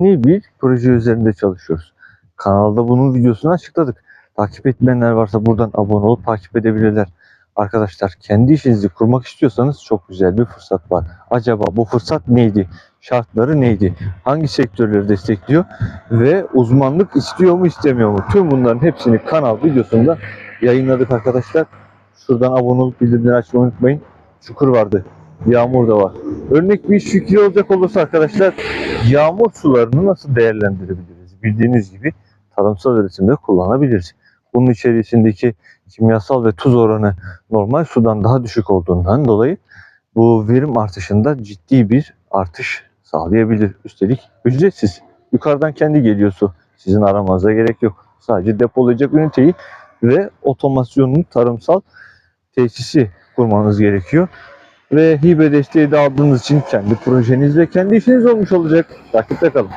yeni bir proje üzerinde çalışıyoruz. Kanalda bunun videosunu açıkladık. Takip etmeyenler varsa buradan abone olup takip edebilirler. Arkadaşlar kendi işinizi kurmak istiyorsanız çok güzel bir fırsat var. Acaba bu fırsat neydi? Şartları neydi? Hangi sektörleri destekliyor? Ve uzmanlık istiyor mu istemiyor mu? Tüm bunların hepsini kanal videosunda yayınladık arkadaşlar. Şuradan abone olup bildirimleri açmayı unutmayın. Çukur vardı. Yağmur da var. Örnek bir fikri olacak olursa arkadaşlar yağmur sularını nasıl değerlendirebiliriz? Bildiğiniz gibi tarımsal üretimde kullanabiliriz. Bunun içerisindeki kimyasal ve tuz oranı normal sudan daha düşük olduğundan dolayı bu verim artışında ciddi bir artış sağlayabilir. Üstelik ücretsiz. Yukarıdan kendi geliyor su. Sizin aramanıza gerek yok. Sadece depolayacak üniteyi ve otomasyonun tarımsal tesisi kurmanız gerekiyor. Ve hibe desteği de aldığınız için kendi projeniz ve kendi işiniz olmuş olacak. Takipte kalın.